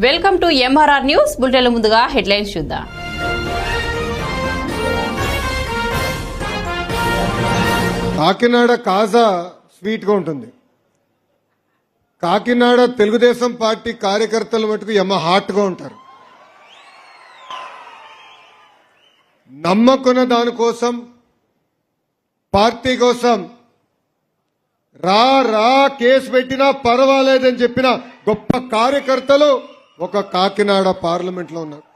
Welcome to MRR news bulletin ముందుగా headlines చూద్దాం. కాకినాడ కాజా స్వీట్గా ఉంటుంది. కాకినాడ తెలుగుదేశం పార్టీ కార్యకర్తల మటుకు ఎమ్మ హాట్గా ఉంటారు. నమ్మకున్న దానికోసం పార్టీ కోసం రా రా కేసు పెట్టినా పర్వాలేదని చెప్పిన గొప్ప కార్యకర్తలు ఒక కాకినాడ పార్లమెంట్లో ఉన్నారు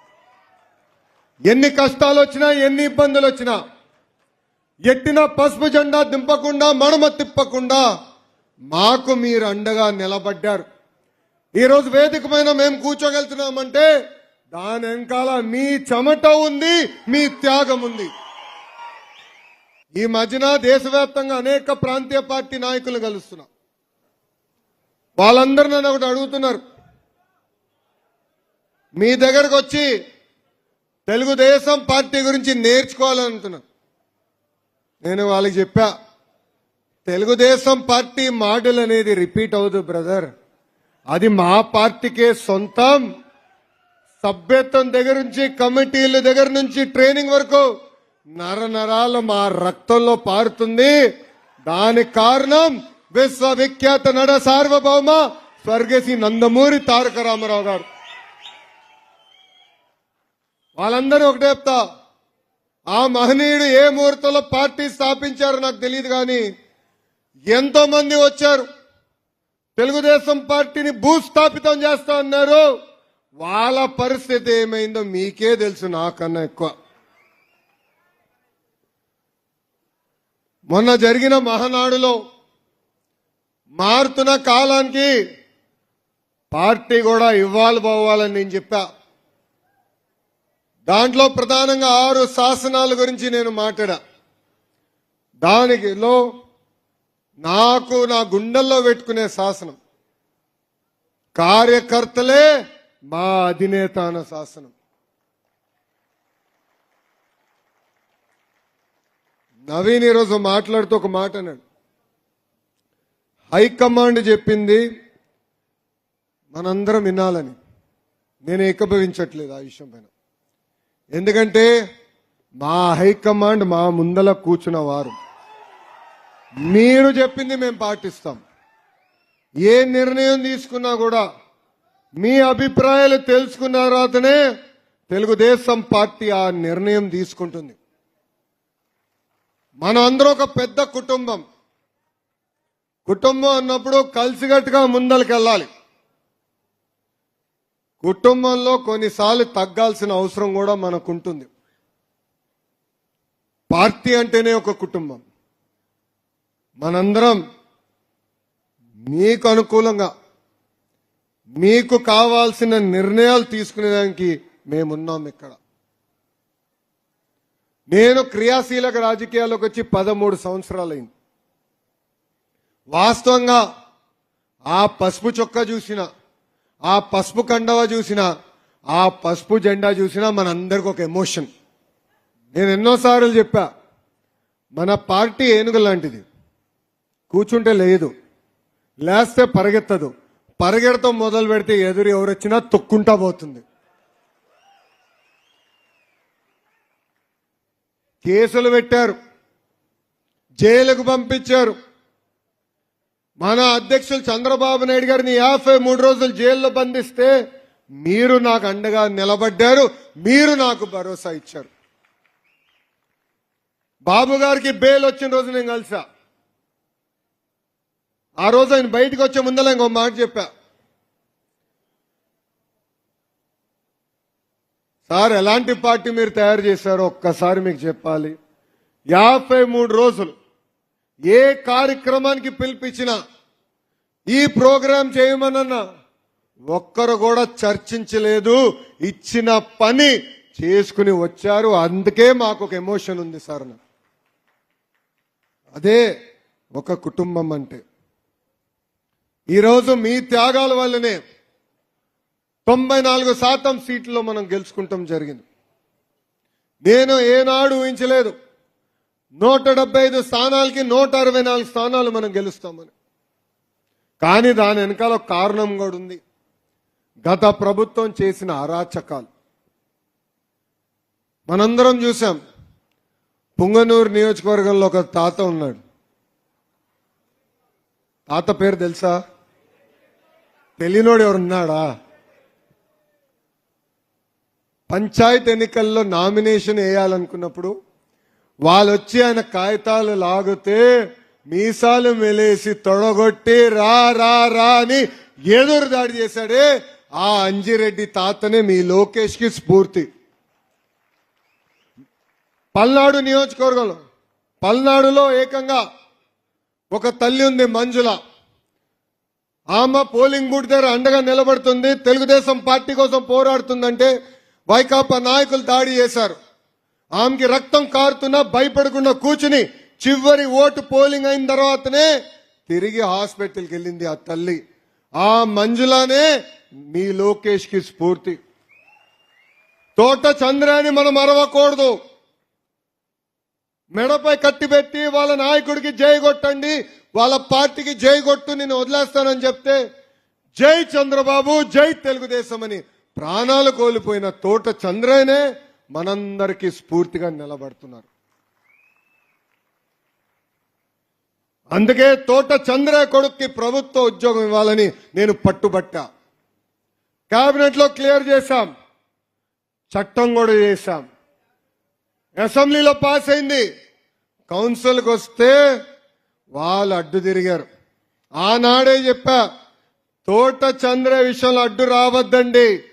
ఎన్ని కష్టాలు వచ్చినా ఎన్ని ఇబ్బందులు వచ్చినా ఎట్టిన పసుపు జెండా దింపకుండా మడమ తిప్పకుండా మాకు మీరు అండగా నిలబడ్డారు ఈరోజు వేదిక పైన మేము కూర్చోగలుగుతున్నామంటే దాని వెనకాల మీ చెమట ఉంది మీ త్యాగం ఉంది. ఈ మధ్యన దేశవ్యాప్తంగా అనేక ప్రాంతీయ పార్టీ నాయకులు కలుస్తున్నాం. వాళ్ళందరూ నన్ను ఒకటి అడుగుతున్నారు. మీ దగ్గరకు వచ్చి తెలుగుదేశం పార్టీ గురించి నేర్చుకోవాలనుకున్నా నేను వాళ్ళకి చెప్పా తెలుగుదేశం పార్టీ మాటలు అనేది రిపీట్ అవ్వదు బ్రదర్. అది మా పార్టీకే సొంతం. సభ్యత్వం దగ్గర నుంచి కమిటీల దగ్గర నుంచి ట్రైనింగ్ వరకు నర నరాలు మా రక్తంలో పారుతుంది. దానికి కారణం విశ్వవిఖ్యాత నడ సార్వభౌమ స్వర్గశ్రీ నందమూరి తారక రామారావు గారు. వాళ్ళందరూ ఒకటే చెప్తా. ఆ మహనీయుడు ఏ ముహూర్తంలో పార్టీ స్థాపించారో నాకు తెలియదు కానీ ఎంతో మంది వచ్చారు. తెలుగుదేశం పార్టీని భూస్థాపితం చేస్తా అన్నారు. వాళ్ళ పరిస్థితి ఏమైందో మీకే తెలుసు నాకన్నా ఎక్కువ. మొన్న జరిగిన మహానాడులో మారుతున్న కాలానికి పార్టీ కూడా ఇవ్వాలి పోవాలని నేను చెప్పా. దాంట్లో ప్రధానంగా ఆరు శాసనాల గురించి నేను మాట్లాడా. దానిలో నాకు నా గుండెల్లో పెట్టుకునే శాసనం కార్యకర్తలే మా అధినేత అన్న శాసనం. నవీన్ ఈరోజు మాట్లాడుతూ ఒక మాట అన్నాడు. హైకమాండ్ చెప్పింది మనందరం వినాలని. నేను ఏకభవించట్లేదు ఆ విషయం పైన. ఎందుకంటే మా హైకమాండ్ మా ముందల కూర్చున్న వారు మీరు చెప్పింది మేము పాటిస్తాం. ఏ నిర్ణయం తీసుకున్నా కూడా మీ అభిప్రాయాలు తెలుసుకున్న తర్వాతనే తెలుగుదేశం పార్టీ ఆ నిర్ణయం తీసుకుంటుంది. మనం అందరూ ఒక పెద్ద కుటుంబం. కుటుంబం అన్నప్పుడు కలిసికట్టుగా ముందరికి వెళ్ళాలి కుటుంబంలో కొన్నిసార్లు తగ్గాల్సిన అవసరం కూడా మనకు ఉంటుంది పార్టీ అంటేనే ఒక కుటుంబం. మనందరం మీకు అనుకూలంగా మీకు కావాల్సిన నిర్ణయాలు తీసుకునేదానికి మేమున్నాం ఇక్కడ. నేను క్రియాశీలక రాజకీయాల్లోకి వచ్చి పదమూడు సంవత్సరాలైంది. వాస్తవంగా ఆ పసుపు చొక్క చూసిన ఆ పసుపు కండవ చూసిన ఆ పసుపు జెండా చూసినా మనందరికి ఒక ఎమోషన్. నేను ఎన్నోసార్లు చెప్పా మన పార్టీ ఏనుగు లాంటిది. కూర్చుంటే లేదు లేస్తే పరిగెత్తదు. పరిగెడతాం మొదలు పెడితే ఎదురు ఎవరొచ్చినా తొక్కుంటా పోతుంది. కేసులు పెట్టారు జైలుకు పంపించారు. మన అధ్యక్షులు చంద్రబాబు నాయుడు గారిని యాభై మూడు రోజులు జైల్లో బంధిస్తే మీరు నాకు అండగా నిలబడ్డారు మీరు నాకు భరోసా ఇచ్చారు. బాబు గారికి బెయిల్ వచ్చిన రోజు నేను కలిసా. ఆ రోజు ఆయన బయటకు వచ్చే ముందర ఇంకో మాట చెప్పా. సార్ ఎలాంటి పార్టీ మీరు తయారు చేశారో ఒక్కసారి మీకు చెప్పాలి. యాభై మూడు రోజులు ఏ కార్యక్రమానికి పిలిపించినా ఈ ప్రోగ్రాం చేయమనన్నా ఒక్కరు కూడా చర్చించలేదు. ఇచ్చిన పని చేసుకుని వచ్చారు. అందుకే మాకు ఒక ఎమోషన్ ఉంది సార్ నాకు. అదే ఒక కుటుంబం అంటే. ఈరోజు మీ త్యాగాల వల్లనే తొంభై నాలుగు శాతం సీట్లో మనం గెలుచుకుంటాం జరిగింది. నేను ఏనాడు ఊహించలేదు. నూట డెబ్బై ఐదు స్థానాలకి నూట అరవై నాలుగు స్థానాలు మనం గెలుస్తామని. కానీ దాని వెనకాల ఒక కారణం కూడా ఉంది. గత ప్రభుత్వం చేసిన అరాచకాలు. మనందరం చూసాం పుంగనూరు నియోజకవర్గంలో ఒక తాత ఉన్నాడు. తాత పేరు తెలుసా? తెలియనోడు ఎవరున్నాడా? పంచాయత్ ఎన్నికల్లో నామినేషన్ వేయాలనుకున్నప్పుడు వాళ్ళు వచ్చి ఆయన కాగితాలు లాగితే మీసాలు మెలేసి తొడగొట్టి రా రా రా అని ఎదురు దాడి చేశాడే ఆ అంజిరెడ్డి తాతనే మీ లోకేష్కి స్ఫూర్తి. పల్నాడు నియోజకవర్గంలో పల్నాడులో ఏకంగా ఒక తల్లి ఉంది మంజుల. ఆమె పోలింగ్ బూత్ దగ్గర అండగా నిలబడుతుంది తెలుగుదేశం పార్టీ కోసం పోరాడుతుందంటే వైకాపా నాయకులు దాడి చేశారు. ఆమెకి రక్తం కారుతున్నా భయపడకుండా కూర్చుని చివరి ఓటు పోలింగ్ అయిన తర్వాతనే తిరిగి హాస్పిటల్కి వెళ్ళింది ఆ తల్లి. ఆ మంజులానే మీ లోకేష్కి స్ఫూర్తి. తోట చంద్రాన్ని మనం మరవకూడదు మెడపై కట్టిపెట్టి వాళ్ళ నాయకుడికి జై కొట్టండి వాళ్ళ పార్టీకి జై కొట్టు నేను వదిలేస్తానని చెప్తే జై చంద్రబాబు జై తెలుగుదేశం అని ప్రాణాలు కోల్పోయిన తోట చంద్రనే మనందరికీ స్ఫూర్తిగా నిలబడుతున్నారు. అందుకే తోట చంద్ర కొడుక్కి ప్రభుత్వ ఉద్యోగం ఇవ్వాలని నేను పట్టుబట్టా. క్యాబినెట్లో క్లియర్ చేశాం. చట్టం కూడా చేశాం. అసెంబ్లీలో పాస్ అయింది. కౌన్సిల్కి వస్తే వాళ్ళు అడ్డు తిరిగారు. ఆనాడే చెప్పా తోట చంద్ర విషయంలో అడ్డు రావద్దండి.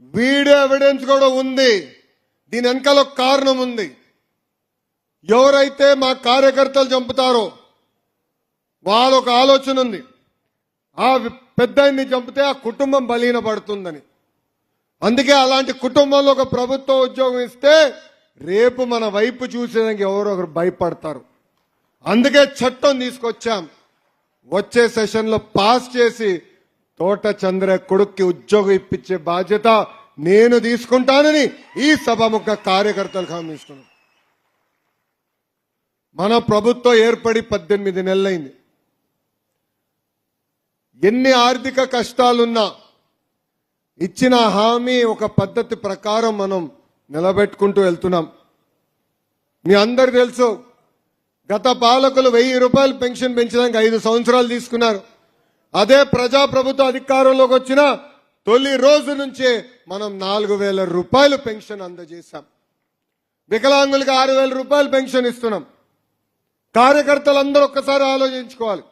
వీడియో ఎవిడెన్స్ కూడా ఉంది. దీని వెనకాల ఒక కారణం ఉంది. ఎవరైతే మా కార్యకర్తలు చంపుతారో వాళ్ళ ఒక ఆలోచన ఉంది. ఆ పెద్ద చంపితే ఆ కుటుంబం బలీన పడుతుందని అందుకే అలాంటి కుటుంబంలో ఒక ప్రభుత్వ ఉద్యోగం ఇస్తే రేపు మన వైపు చూసేదానికి ఎవరో ఒకరు భయపడతారు. అందుకే చట్టం తీసుకొచ్చాం. వచ్చే సెషన్లో పాస్ చేసి తోట చంద్ర కొడుక్కి ఉద్యోగం ఇప్పించే బాధ్యత నేను తీసుకుంటానని ఈ సభముఖ కార్యకర్తలకు హామీ ఇస్తున్నాను మన ప్రభుత్వం ఏర్పడి పద్దెనిమిది నెలలైంది. ఎన్ని ఆర్థిక కష్టాలున్నా ఇచ్చిన హామీ ఒక పద్ధతి ప్రకారం మనం నిలబెట్టుకుంటూ వెళ్తున్నాం. మీ అందరు తెలుసు గత పాలకులు వెయ్యి రూపాయలు పెన్షన్ పెంచడానికి ఐదు సంవత్సరాలు తీసుకున్నారు. అదే ప్రజాప్రభుత్వ అధికారంలోకి వచ్చిన తొలి రోజు నుంచే మనం నాలుగు వేల రూపాయలు పెన్షన్ అందజేశాం. వికలాంగులకి ఆరు వేల రూపాయలు పెన్షన్ ఇస్తున్నాం. కార్యకర్తలందరూ ఒక్కసారి ఆలోచించుకోవాలి.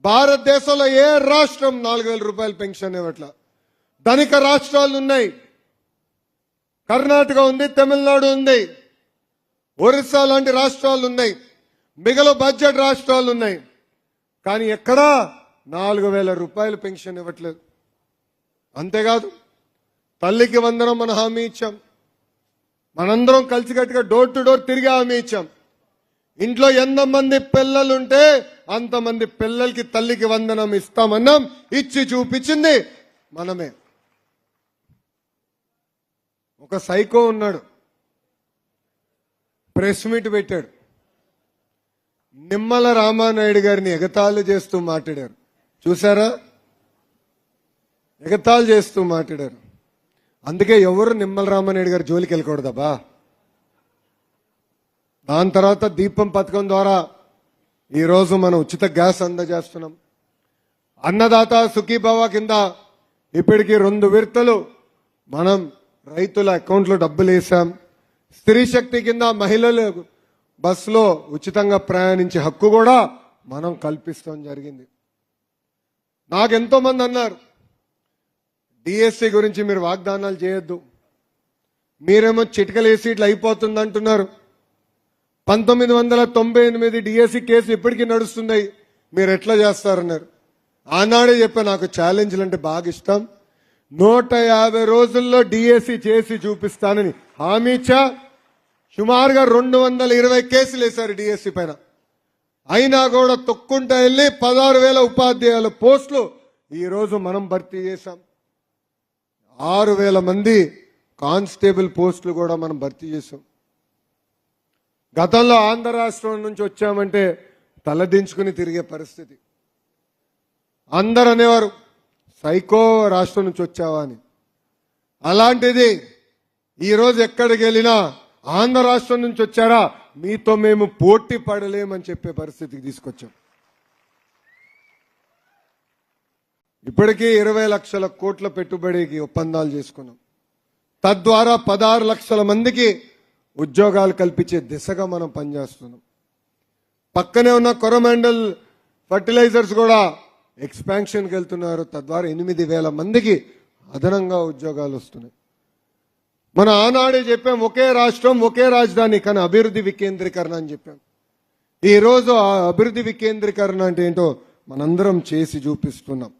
భారతదేశంలో ఏ రాష్ట్రం నాలుగు వేల రూపాయలు పెన్షన్ ఇవ్వట్ల? ధనిక రాష్ట్రాలు ఉన్నాయి. కర్ణాటక ఉంది తమిళనాడు ఉంది. ఒరిస్సా లాంటి రాష్ట్రాలు ఉన్నాయి. మిగల బడ్జెట్ రాష్ట్రాలు ఉన్నాయి. కానీ ఎక్కడా నాలుగు వేల రూపాయలు పెన్షన్ ఇవ్వట్లేదు. అంతేకాదు తల్లికి వందనం మన హామీ ఇచ్చాం. మనందరం కలిసికట్టుగా డోర్ టు డోర్ తిరిగి హామీ ఇచ్చాం. ఇంట్లో ఎంతమంది పిల్లలుంటే అంతమంది పిల్లలకి తల్లికి వందనం ఇస్తామన్నాం. ఇచ్చి చూపించింది మనమే. ఒక సైకో ఉన్నాడు. ప్రెస్ మీట్ పెట్టాడు. నిమ్మల రామానాయుడు గారిని ఎగతాళి చేస్తూ మాట్లాడారు. చూసారా? ఎగతాలు చేస్తూ మాట్లాడారు. అందుకే ఎవరు నిమ్మల రామానాయుడు గారి జోలికి వెళ్ళకూడదబ్బా దాని తర్వాత దీపం పథకం ద్వారా ఈరోజు మనం ఉచిత గ్యాస్ అందజేస్తున్నాం. అన్నదాత సుఖీభావ కింద ఇప్పటికీ రెండు విడతలు మనం రైతుల అకౌంట్లో డబ్బులు వేసాం స్త్రీ శక్తి కింద మహిళలు బస్సులో ఉచితంగా ప్రయాణించే హక్కు కూడా మనం కల్పిస్తాం జరిగింది. నాకెంతో మంది అన్నారు డిఎస్సి గురించి మీరు వాగ్దానాలు చేయొద్దు. మీరేమో చిటికలు వేసి ఇట్లా అయిపోతుంది అంటున్నారు పంతొమ్మిది వందల తొంభై ఎనిమిది డిఎస్సి కేసు ఇప్పటికీ నడుస్తున్నాయి మీరు ఎట్లా చేస్తారన్నారు? ఆనాడే చెప్పా నాకు ఛాలెంజ్లు అంటే బాగా ఇష్టం. నూట యాభై రోజుల్లో డిఎస్సి చేసి చూపిస్తానని. హామీ సుమారుగా రెండు వందల ఇరవై కేసులు వేశారు డిఎస్సి పైన. అయినా కూడా తొక్కుంటా వెళ్ళి పదహారు వేల ఉపాధ్యాయుల పోస్టులు ఈరోజు మనం భర్తీ చేశాం. ఆరు వేల మంది కానిస్టేబుల్ పోస్టులు కూడా మనం భర్తీ చేసాం గతంలో ఆంధ్ర రాష్ట్రం నుంచి వచ్చామంటే తలదించుకుని తిరిగే పరిస్థితి. అందరు అనేవారు సైకో రాష్ట్రం నుంచి వచ్చావా అని. అలాంటిది ఈరోజు ఎక్కడికి వెళ్ళినా ఆంధ్ర రాష్ట్రం నుంచి వచ్చారా? మీతో మేము పోటీ పడలేమని చెప్పే పరిస్థితికి తీసుకొచ్చాం. ఇప్పటికీ ఇరవై లక్షల కోట్ల పెట్టుబడికి ఒప్పందాలు చేసుకున్నాం. తద్వారా పదహారు లక్షల మందికి ఉద్యోగాలు కల్పించే దిశగా మనం పనిచేస్తున్నాం. పక్కనే ఉన్న కొరమండల్ ఫర్టిలైజర్స్ కూడా ఎక్స్పాన్షన్కి వెళ్తున్నారు. తద్వారా ఎనిమిది వేల మందికి అదనంగా ఉద్యోగాలు వస్తున్నాయి. మన ఆనాడే చెప్పాం ఒకే రాష్ట్రం ఒకే రాజధాని కానీ అభివృద్ధి వికేంద్రీకరణ అని చెప్పాం. ఈరోజు ఆ అభివృద్ధి వికేంద్రీకరణ అంటే ఏంటో మనందరం చేసి చూపిస్తున్నాం.